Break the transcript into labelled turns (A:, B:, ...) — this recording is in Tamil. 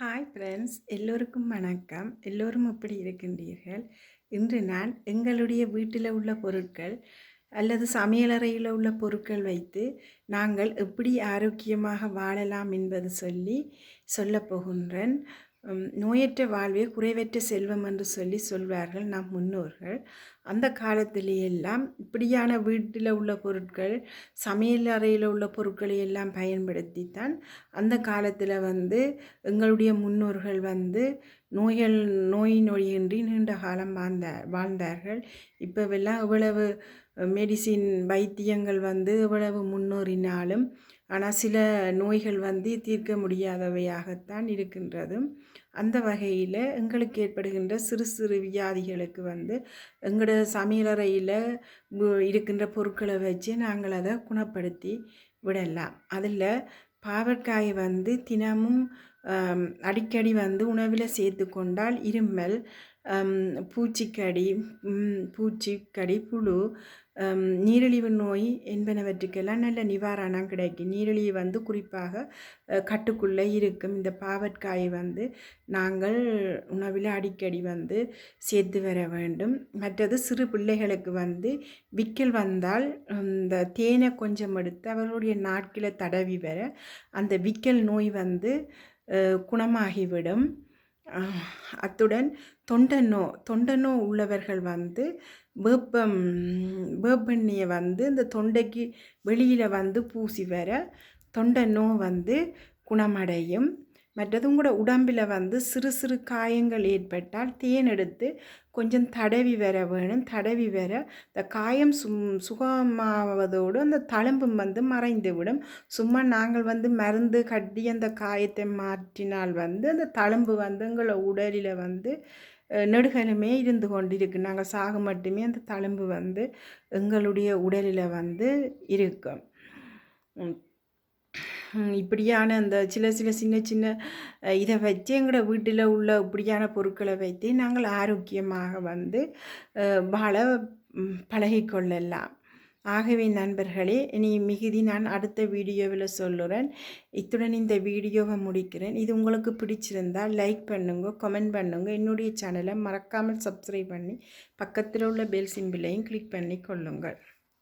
A: ஹாய் ஃப்ரெண்ட்ஸ் எல்லோருக்கும் வணக்கம். எல்லோரும் எப்படி இருக்கின்றீர்கள்? இன்று நான் எங்களுடைய வீட்டில் உள்ள பொருட்கள் அல்லது சமையலறையில் உள்ள பொருட்கள் வைத்து நாங்கள் எப்படி ஆரோக்கியமாக வாழலாம் என்பது சொல்லி சொல்லப் போகின்றேன். நோயற்ற வாழ்வே குறைவற்ற செல்வம் என்று சொல்லி சொல்வார்கள் நம் முன்னோர்கள். அந்த காலத்திலேயெல்லாம் இப்படியான வீட்டில் உள்ள பொருட்கள் சமையல் அறையில் உள்ள பொருட்களை எல்லாம் பயன்படுத்தித்தான் அந்த காலத்தில் வந்து எங்களுடைய முன்னோர்கள் வந்து நோய்கள் நோய் நொடியின்றி நீண்ட காலம் வாழ்ந்த வாழ்ந்தார்கள். இப்போவெல்லாம் இவ்வளவு மெடிசின் வைத்தியங்கள் வந்து இவ்வளவு முன்னோறினாலும் ஆனால் சில நோய்கள் வந்து தீர்க்க முடியாதவையாகத்தான் இருக்கின்றது. அந்த வகையில் எங்களுக்கு ஏற்படுகின்ற சிறு சிறு வியாதிகளுக்கு வந்து எங்களோட சமையலறையில் இருக்கின்ற பொருட்களை வச்சு நாங்கள் அதை குணப்படுத்தி விடலாம். அதில் பாவற்காயை வந்து தினமும் அடிக்கடி வந்து உணவில் சேர்த்து கொண்டால் இருமல் பூச்சிக்கடி பூச்சிக்கடி புழு நீரிழிவு நோய் என்பனவற்றுக்கெல்லாம் நல்ல நிவாரணம் கிடைக்கும். நீரிழிவு வந்து குறிப்பாக கட்டுக்குள்ளே இருக்கும். இந்த பாவற்காயை வந்து நாங்கள் உணவில் அடிக்கடி வந்து சேர்த்து வர வேண்டும். மற்றது சிறு பிள்ளைகளுக்கு வந்து விக்கல் வந்தால் இந்த தேனை கொஞ்சம் எடுத்து அவர்களுடைய நாட்களை தடவி வர அந்த விக்கல் நோய் வந்து குணமாகிவிடும். அத்துடன் தொண்டனோ தொண்டனோ உள்ளவர்கள் வந்து வேப்பம் வேப்பெண்ணியை வந்து இந்த தொண்டைக்கு வெளியில் வந்து பூசி வர தொண்டை நோ வந்து குணமடையும். மற்றதும் கூட உடம்பில் வந்து சிறு சிறு காயங்கள் ஏற்பட்டால் தேன் எடுத்து கொஞ்சம் தடவி வர வேணும். தடவி வர இந்த காயம் சும் சுகமாவதோடு அந்த தழும்பும் வந்து மறைந்து விடும் சும்மா நாங்கள் வந்து மருந்து கட்டி அந்த காயத்தை மாற்றினால் வந்து அந்த தழும்பு வந்து எங்களை உடலில் வந்து நெடுகலுமே இருந்து கொண்டிருக்கு. நாங்கள் சாக மட்டுமே அந்த தழும்பு வந்து எங்களுடைய உடலில் வந்து இருக்கும். இப்படியான அந்த சில சில சின்ன சின்ன இதை வச்சு எங்களோட வீட்டில் உள்ள இப்படியான பொருட்களை வைத்து நாங்கள் ஆரோக்கியமாக வந்து வாழ பழகிக்கொள்ளலாம். ஆகவே நண்பர்களே இனி மிகுதி நான் அடுத்த வீடியோவில் சொல்லுறேன். இத்துடன் இந்த வீடியோவை முடிக்கிறேன். இது உங்களுக்கு பிடிச்சிருந்தால் லைக் பண்ணுங்க கமெண்ட் பண்ணுங்க. என்னுடைய சேனலை மறக்காமல் சப்ஸ்கிரைப் பண்ணி பக்கத்தில் உள்ள பெல் சிம்பிளையும் கிளிக் பண்ணி கொள்ளுங்கள்.